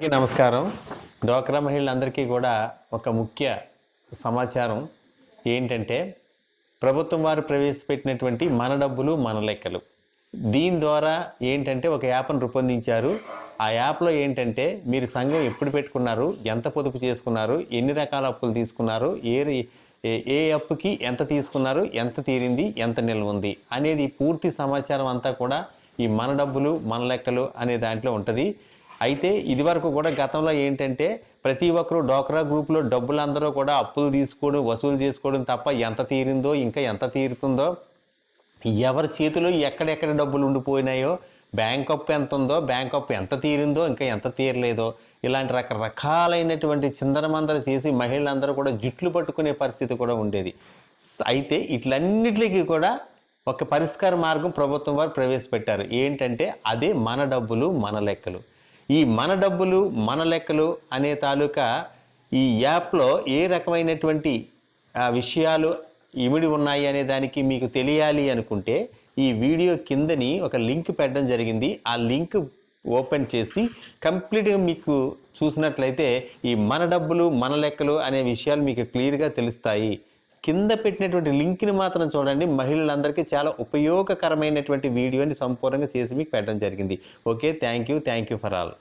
అందరికీ నమస్కారం. డ్వాక్రా మహిళలందరికీ కూడా ఒక ముఖ్య సమాచారం ఏంటంటే ప్రభుత్వం వారు ప్రవేశపెట్టినటువంటి మన డబ్బులు మన లెక్కలు. దీని ద్వారా ఏంటంటే ఒక యాప్ను రూపొందించారు. ఆ యాప్లో ఏంటంటే మీరు సంఘం ఎప్పుడు పెట్టుకున్నారు ఎంత పొదుపు చేసుకున్నారు ఎన్ని రకాల అప్పులు తీసుకున్నారు ఏ- ఏ అప్పుకి ఎంత తీసుకున్నారు ఎంత తీరింది ఎంత నిల్వ ఉంది అనేది పూర్తి సమాచారం అంతా కూడా ఈ మన డబ్బులు మన లెక్కలు అనే దాంట్లో ఉంటుంది. అయితే ఇదివరకు కూడా గతంలో ఏంటంటే ప్రతి ఒక్కరు డోక్రా గ్రూప్లో డబ్బులు అందరూ కూడా అప్పులు తీసుకోవడం వసూలు చేసుకోవడం తప్ప ఎంత తీరిందో ఇంకా ఎంత తీరుతుందో ఎవరి చేతిలో ఎక్కడెక్కడ డబ్బులు ఉండిపోయినాయో బ్యాంక్ అప్పు ఎంత ఉందో బ్యాంక్ అప్పు ఎంత తీరిందో ఇంకా ఎంత తీరలేదో ఇలాంటి రకరకాలైనటువంటి చిందరమందర చేసి మహిళలందరూ కూడా జుట్లు పట్టుకునే పరిస్థితి కూడా ఉండేది. అయితే ఇట్లన్నిటికీ కూడా ఒక పరిష్కార మార్గం ప్రభుత్వం వారు ప్రవేశపెట్టారు. ఏంటంటే అదే మన డబ్బులు మన లెక్కలు. ఈ మన డబ్బులు మన లెక్కలు అనే తాలూకా ఈ యాప్లో ఏ రకమైనటువంటి ఆ విషయాలు ఇమిడి ఉన్నాయి అనే దానికి మీకు తెలియాలి అనుకుంటే ఈ వీడియో కిందని ఒక లింక్ పెట్టడం జరిగింది. ఆ లింక్ ఓపెన్ చేసి కంప్లీట్గా మీకు చూసినట్లయితే ఈ మన డబ్బులు మన లెక్కలు అనే విషయాలు మీకు క్లియర్గా తెలుస్తాయి. కింద పెట్టినటువంటి లింక్ని మాత్రం చూడండి. మహిళలందరికీ చాలా ఉపయోగకరమైనటువంటి వీడియోని సంపూర్ణంగా చేసి మీకు పెట్టడం జరిగింది. Okay thank you thank you for all.